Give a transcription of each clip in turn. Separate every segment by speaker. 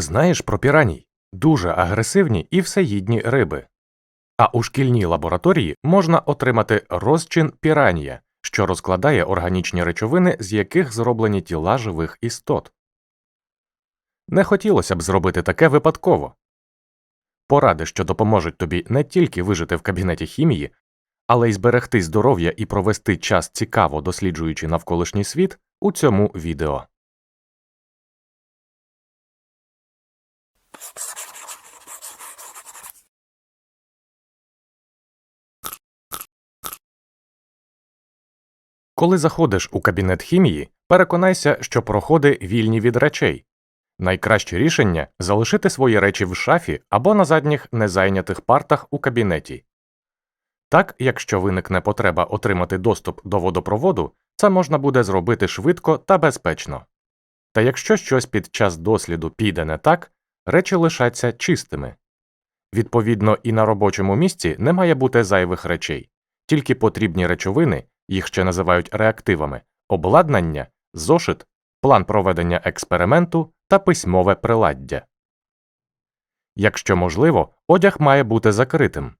Speaker 1: Знаєш про піраній? Дуже агресивні і всеїдні риби. А у шкільній лабораторії можна отримати розчин піранія, що розкладає органічні речовини, з яких зроблені тіла живих істот. Не хотілося б зробити таке випадково. Поради, що допоможуть тобі не тільки вижити в кабінеті хімії, але й зберегти здоров'я і провести час цікаво досліджуючи навколишній світ у цьому відео. Коли заходиш у кабінет хімії, переконайся, що проходи вільні від речей. Найкраще рішення залишити свої речі в шафі або на задніх незайнятих партах у кабінеті. Так, якщо виникне потреба отримати доступ до водопроводу, це можна буде зробити швидко та безпечно. Та якщо щось під час досліду піде не так, речі лишаться чистими. Відповідно, і на робочому місці не має бути зайвих речей, тільки потрібні речовини, їх ще називають реактивами, обладнання, зошит, план проведення експерименту та письмове приладдя. Якщо можливо, одяг має бути закритим.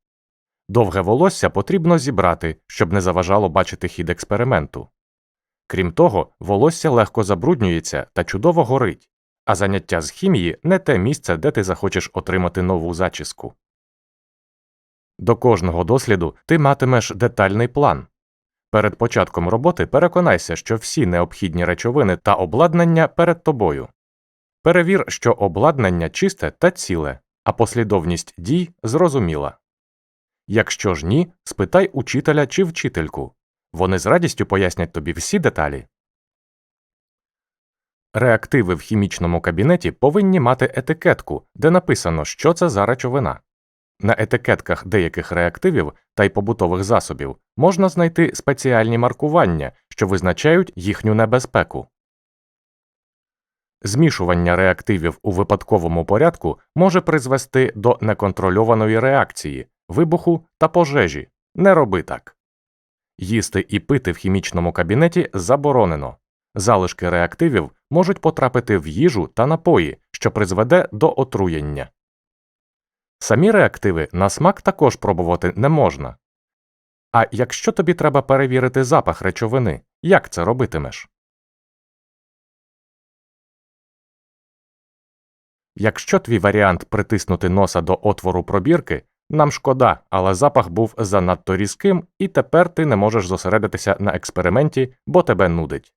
Speaker 1: Довге волосся потрібно зібрати, щоб не заважало бачити хід експерименту. Крім того, волосся легко забруднюється та чудово горить, а заняття з хімії не те місце, де ти захочеш отримати нову зачіску. До кожного досліду ти матимеш детальний план. Перед початком роботи переконайся, що всі необхідні речовини та обладнання перед тобою. Перевір, що обладнання чисте та ціле, а послідовність дій зрозуміла. Якщо ж ні, спитай учителя чи вчительку. Вони з радістю пояснять тобі всі деталі. Реактиви в хімічному кабінеті повинні мати етикетку, де написано, що це за речовина. На етикетках деяких реактивів та й побутових засобів можна знайти спеціальні маркування, що визначають їхню небезпеку. Змішування реактивів у випадковому порядку може призвести до неконтрольованої реакції, вибуху та пожежі. Не роби так. Їсти і пити в хімічному кабінеті заборонено. Залишки реактивів можуть потрапити в їжу та напої, що призведе до отруєння. Самі реактиви на смак також пробувати не можна. А якщо тобі треба перевірити запах речовини, як це робитимеш? Якщо твій варіант притиснути носа до отвору пробірки, нам шкода, але запах був занадто різким, і тепер ти не можеш зосередитися на експерименті, бо тебе нудить.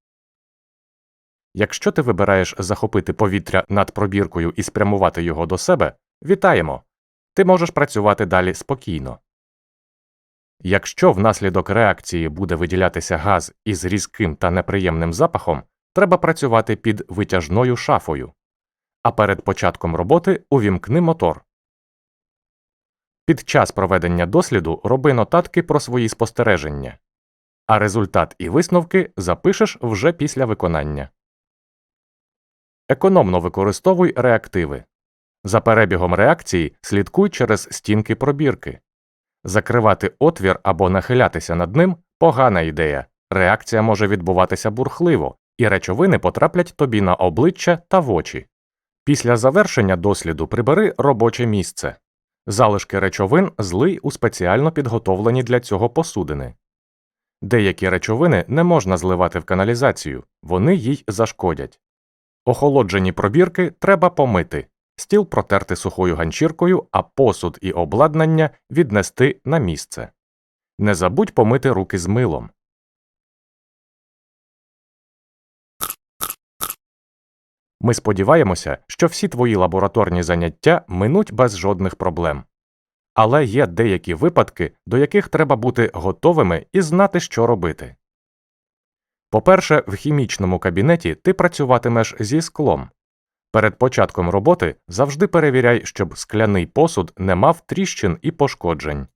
Speaker 1: Якщо ти вибираєш захопити повітря над пробіркою і спрямувати його до себе, вітаємо! Ти можеш працювати далі спокійно. Якщо внаслідок реакції буде виділятися газ із різким та неприємним запахом, треба працювати під витяжною шафою. А перед початком роботи увімкни мотор. Під час проведення досліду роби нотатки про свої спостереження, а результат і висновки запишеш вже після виконання. Економно використовуй реактиви. За перебігом реакції слідкуй через стінки пробірки. Закривати отвір або нахилятися над ним погана ідея. Реакція може відбуватися бурхливо, і речовини потраплять тобі на обличчя та в очі. Після завершення досліду прибери робоче місце. Залишки речовин злий у спеціально підготовлені для цього посудини. Деякі речовини не можна зливати в каналізацію, вони їй зашкодять. Охолоджені пробірки треба помити, стіл протерти сухою ганчіркою, а посуд і обладнання віднести на місце. Не забудь помити руки з милом. Ми сподіваємося, що всі твої лабораторні заняття минуть без жодних проблем. Але є деякі випадки, до яких треба бути готовими і знати, що робити. По-перше, в хімічному кабінеті ти працюватимеш зі склом. Перед початком роботи завжди перевіряй, щоб скляний посуд не мав тріщин і пошкоджень.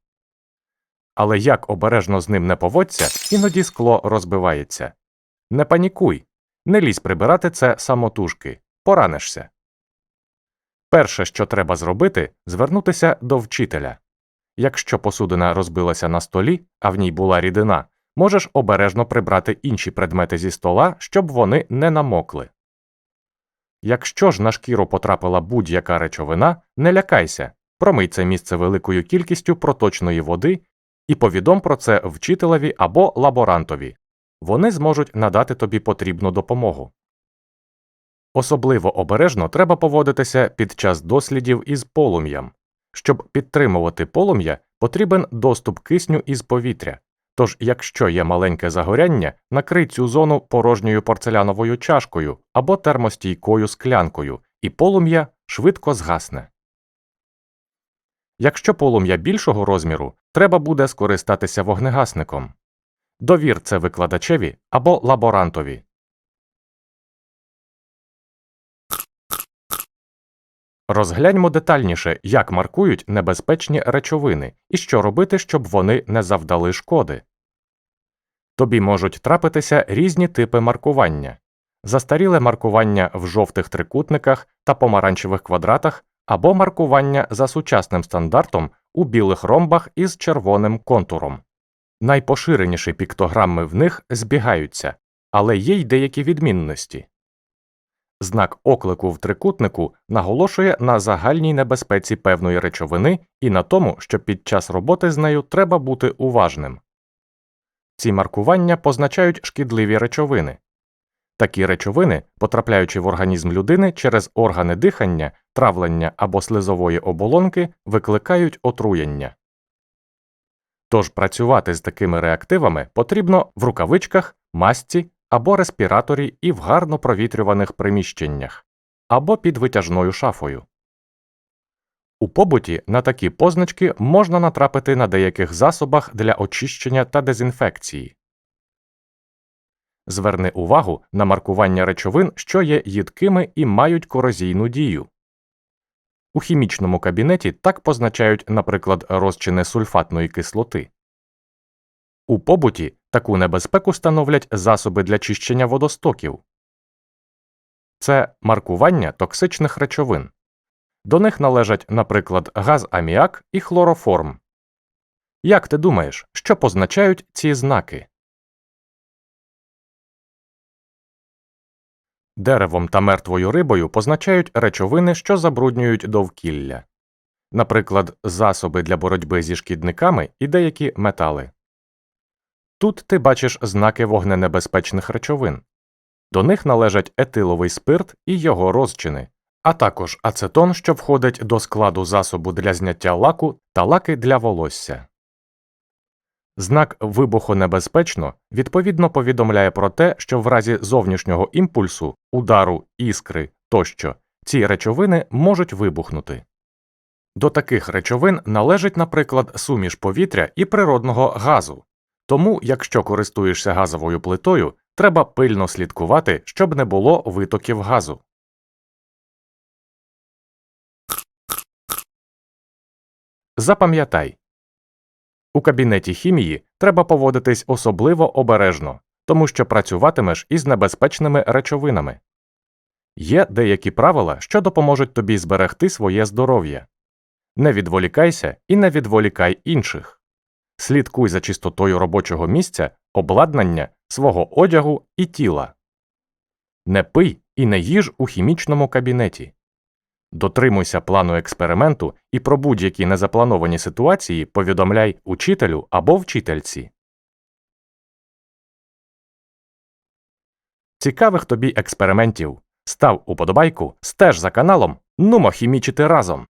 Speaker 1: Але як обережно з ним не поводься, іноді скло розбивається. Не панікуй, не лізь прибирати це самотужки, поранишся. Перше, що треба зробити, звернутися до вчителя. Якщо посудина розбилася на столі, а в ній була рідина, можеш обережно прибрати інші предмети зі стола, щоб вони не намокли. Якщо ж на шкіру потрапила будь-яка речовина, не лякайся, промий це місце великою кількістю проточної води і повідом про це вчителеві або лаборантові. Вони зможуть надати тобі потрібну допомогу. Особливо обережно треба поводитися під час дослідів із полум'ям. Щоб підтримувати полум'я, потрібен доступ кисню із повітря. Тож, якщо є маленьке загоряння, накрий цю зону порожньою порцеляновою чашкою або термостійкою склянкою, і полум'я швидко згасне. Якщо полум'я більшого розміру, треба буде скористатися вогнегасником. Довір це викладачеві або лаборантові. Розгляньмо детальніше, як маркують небезпечні речовини і що робити, щоб вони не завдали шкоди. Тобі можуть трапитися різні типи маркування застаріле маркування в жовтих трикутниках та помаранчевих квадратах або маркування за сучасним стандартом у білих ромбах із червоним контуром. Найпоширеніші піктограми в них збігаються, але є й деякі відмінності. Знак оклику в трикутнику наголошує на загальній небезпеці певної речовини і на тому, що під час роботи з нею треба бути уважним. Ці маркування позначають шкідливі речовини. Такі речовини, потрапляючи в організм людини через органи дихання, травлення або слизової оболонки, викликають отруєння. Тож працювати з такими реактивами потрібно в рукавичках, масці або респіраторі і в гарно провітрюваних приміщеннях, або під витяжною шафою. У побуті на такі позначки можна натрапити на деяких засобах для очищення та дезінфекції. Зверни увагу на маркування речовин, що є їдкими і мають корозійну дію. У хімічному кабінеті так позначають, наприклад, розчини сульфатної кислоти. У побуті таку небезпеку становлять засоби для чищення водостоків. Це маркування токсичних речовин. До них належать, наприклад, газ аміак і хлороформ. Як ти думаєш, що позначають ці знаки? Деревом та мертвою рибою позначають речовини, що забруднюють довкілля, наприклад, засоби для боротьби зі шкідниками і деякі метали. Тут ти бачиш знаки вогненебезпечних речовин. До них належать етиловий спирт і його розчини, а також ацетон, що входить до складу засобу для зняття лаку та лаки для волосся. Знак вибухонебезпечно відповідно повідомляє про те, що в разі зовнішнього імпульсу, удару, іскри тощо ці речовини можуть вибухнути. До таких речовин належить, наприклад, суміш повітря і природного газу. Тому, якщо користуєшся газовою плитою, треба пильно слідкувати, щоб не було витоків газу. Запам'ятай у кабінеті хімії треба поводитись особливо обережно, тому що працюватимеш із небезпечними речовинами. Є деякі правила, що допоможуть тобі зберегти своє здоров'я. Не відволікайся і не відволікай інших. Слідкуй за чистотою робочого місця, обладнання, свого одягу і тіла. Не пий і не їж у хімічному кабінеті. Дотримуйся плану експерименту і про будь-які незаплановані ситуації повідомляй учителю або вчительці. Цікавих тобі експериментів. Став уподобайку, стеж за каналом, нумо хімічити разом.